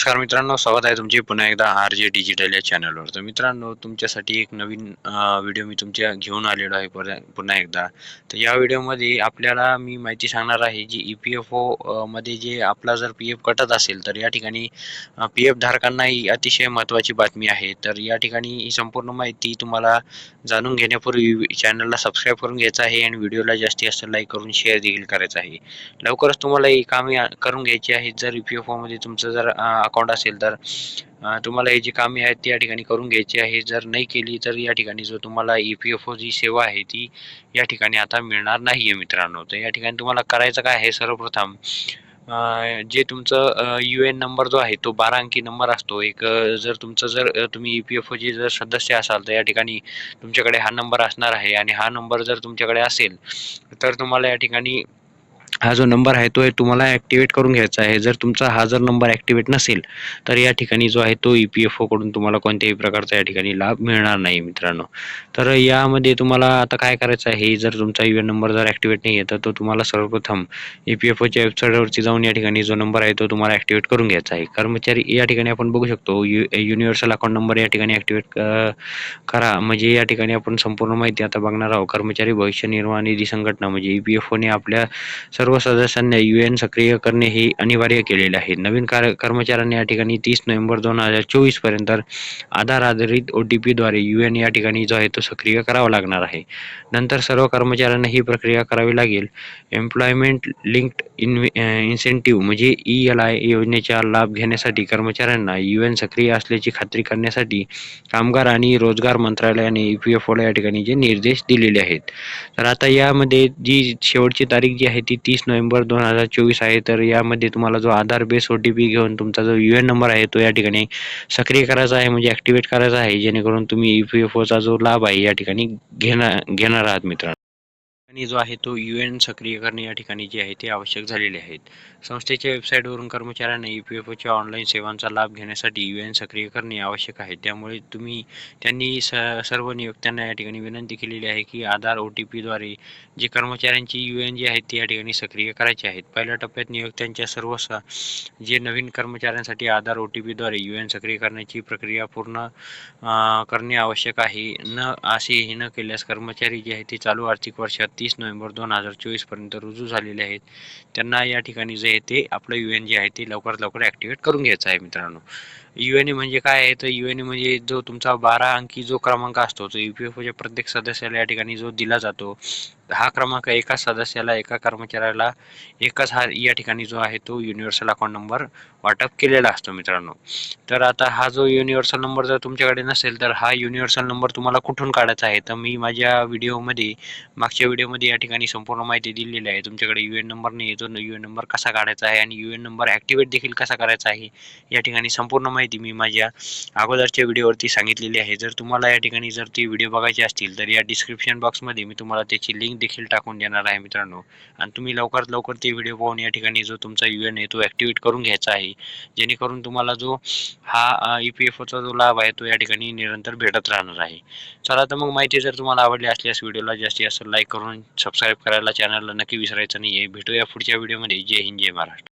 नमस्कार मित्रांनो स्वागत आहे तुमचे पुन्हा एकदा आर जे डिजिटल या चॅनलवर. तर मित्रांनो तुमच्यासाठी एक नवीन व्हिडिओ मी तुमच्या घेऊन आलेलो आहे पर पुन्हा एकदा. तर या व्हिडिओमध्ये आपल्याला मी माहिती सांगणार आहे जी ई पी एफ ओ मध्ये जे आपला जर पी एफ कटत असेल तर या ठिकाणी पी एफ धारकांना ही अतिशय महत्त्वाची बातमी आहे. तर या ठिकाणी ही संपूर्ण माहिती तुम्हाला जाणून घेण्यापूर्वी चॅनलला सबस्क्राईब करून घ्यायचं आहे आणि व्हिडिओला जास्तीत जास्त लाईक करून शेअर देखील करायचं आहे. लवकरच तुम्हाला ही कामे करून घ्यायची आहेत. जर ई पी एफ ओमध्ये तुमचं जर अकाउंट असेल तर तुम्हाला ही जी कामे आहेत ती या ठिकाणी करून घ्यायची आहे. जर नाही केली तर या ठिकाणी जो तुम्हाला ई पी एफ ओ जी सेवा आहे ती या ठिकाणी आता मिळणार नाही आहे मित्रांनो. तर या ठिकाणी तुम्हाला करायचं काय आहे? सर्वप्रथम जे तुमचं यू एन नंबर जो आहे तो बारा अंकी नंबर असतो. एक जर तुमचं जर तुम्ही ई पी एफ ओचे जर सदस्य असाल तर या ठिकाणी तुमच्याकडे हा नंबर असणार आहे. आणि हा नंबर जर तुमच्याकडे असेल तर तुम्हाला या ठिकाणी हा जो नंबर आहे तो तुम्हाला ॲक्टिवेट करून घ्यायचा आहे. जर तुमचा हा जर नंबर ॲक्टिवेट नसेल तर या ठिकाणी जो आहे तो ई पी एफ ओकडून तुम्हाला कोणत्याही प्रकारचा या ठिकाणी लाभ मिळणार नाही मित्रांनो. तर यामध्ये तुम्हाला आता काय करायचं आहे? जर तुमचा यू एन नंबर जर ॲक्टिवेट नाही आहे तर तो तुम्हाला सर्वप्रथम ई पी एफ ओच्या वेबसाईटवरती जाऊन या ठिकाणी जो नंबर आहे तो तुम्हाला ॲक्टिवेट करून घ्यायचा आहे. कर्मचारी या ठिकाणी आपण बघू शकतो यु युनिव्हर्सल अकाउंट नंबर या ठिकाणी ॲक्टिवेट करा. म्हणजे या ठिकाणी आपण संपूर्ण माहिती आता बघणार आहोत. कर्मचारी भविष्य निर्वाह निधी संघटना म्हणजे ई पी एफ ओने आपल्या सर्व सर्व सदस्यांना यू एन सक्रिय करणे हे अनिवार्य केलेले आहे. नवीन कार कर्मचाऱ्यांनी या ठिकाणी तीस नोव्हेंबर दोन हजार चोवीसपर्यंत आधार आधारित ओ टी पीद्वारे यू एन या ठिकाणी जो आहे तो सक्रिय करावा लागणार आहे. नंतर सर्व कर्मचाऱ्यांना ही प्रक्रिया करावी लागेल. एम्प्लॉयमेंट लिंक्ड इन इन्सेंटिव्ह म्हणजे ई एल आय योजनेचा लाभ घेण्यासाठी कर्मचाऱ्यांना यू एन सक्रिय असल्याची खात्री करण्यासाठी कामगार आणि रोजगार मंत्रालयाने ई पी एफ ओला या ठिकाणी जे निर्देश दिलेले आहेत. तर आता यामध्ये जी शेवटची तारीख जी आहे ती तीस नोव्हेंबर दोन हजार चोवीस आहे. तर यामध्ये तुम्हाला जो Aadhaar base O T P घेऊन तुमचा जो यू एन नंबर आहे तो या ठिकाणी सक्रिय करायचा आहे म्हणजे ॲक्टिवेट करायचा आहे जेणेकरून तुम्ही ई पी एफ ओचा जो लाभ आहे या ठिकाणी घेणार घेणार आहात मित्रांनो. आणि जो आहे तो यू एन सक्रिय करणे या ठिकाणी जे आहे ते आवश्यक झालेले आहेत. संस्थेच्या वेबसाईटवरून कर्मचाऱ्यांना ई पी एफ ओच्या ऑनलाईन सेवांचा लाभ घेण्यासाठी यू एन सक्रिय करणे आवश्यक आहे. त्यामुळे तुम्ही त्यांनी स सर्व नियोक्त्यांना या ठिकाणी विनंती केलेली आहे की आधार ओ टी पीद्वारे जे कर्मचाऱ्यांची यू एन जी आहेत ती या ठिकाणी सक्रिय करायची आहेत. पहिल्या टप्प्यात नियोक्त्यांच्या सर्व स जे नवीन कर्मचाऱ्यांसाठी आधार ओ टी पीद्वारे यू एन सक्रिय करण्याची प्रक्रिया पूर्ण करणे आवश्यक आहे. न असे हे न केल्यास कर्मचारी जे आहे ते चालू आर्थिक वर्षात तीस नोव्हेंबर दोन हजार चोवीसपर्यंत रुजू झालेले आहेत. त्यांना या ठिकाणी जे आहे ते आपलं यू एन जे आहे ते लवकरात लवकर ॲक्टिवेट करून घ्यायचं आहे मित्रांनो. यू एन ए म्हणजे काय आहे? तर यू एन ए म्हणजे जो तुमचा बारा अंकी जो क्रमांक असतो तो यू पी एफ ओच्या प्रत्येक सदस्याला या ठिकाणी जो दिला जातो हा क्रमांक एका सदस्याला एका कर्मचाऱ्याला एकच हा या ठिकाणी जो आहे तो युनिव्हर्सल अकाउंट नंबर वाटप केलेला असतो मित्रांनो. तर आता हा जो युनिव्हर्सल नंबर जर तुमच्याकडे नसेल तर हा युनिव्हर्सल नंबर तुम्हाला कुठून काढायचा आहे? तर मी माझ्या व्हिडिओमध्ये मागच्या व्हिडिओमध्ये या ठिकाणी संपूर्ण माहिती दिलेली आहे. तुमच्याकडे यू एन नंबर नाही तो यू एन नंबर कसा काढायचा आहे? आणि यू एन नंबर ॲक्टिवेट देखील कसा करायचा आहे? या ठिकाणी संपूर्ण माहिती मी माझ्या अगोदरच्या व्हिडिओवरती सांगितलेली आहे. जर तुम्हाला या ठिकाणी जर ती व्हिडिओ बघायची असतील तर या डिस्क्रिप्शन बॉक्समध्ये मी तुम्हाला त्याची लिंक देखील टाकून देणार आहे मित्रांनो. आणि तुम्ही लवकरात लवकर ते व्हिडिओ पाहून या ठिकाणी जो तुमचा यू एन आहे तो ॲक्टिवेट करून घ्यायचा आहे. जेणेकरून तुम्हाला जो हा ई पी एफ ओचा जो लाभ आहे तो या ठिकाणी निरंतर भेटत राहणार आहे. चला तर मग माहिती जर तुम्हाला आवडली असल्यास व्हिडिओला जास्तीत जास्त लाईक करून सबस्क्राईब करायला चॅनलला नक्की विसरायचं नाही आहे भेटूया पुढच्या व्हिडिओमध्ये. जय हिंद जय महाराष्ट्र.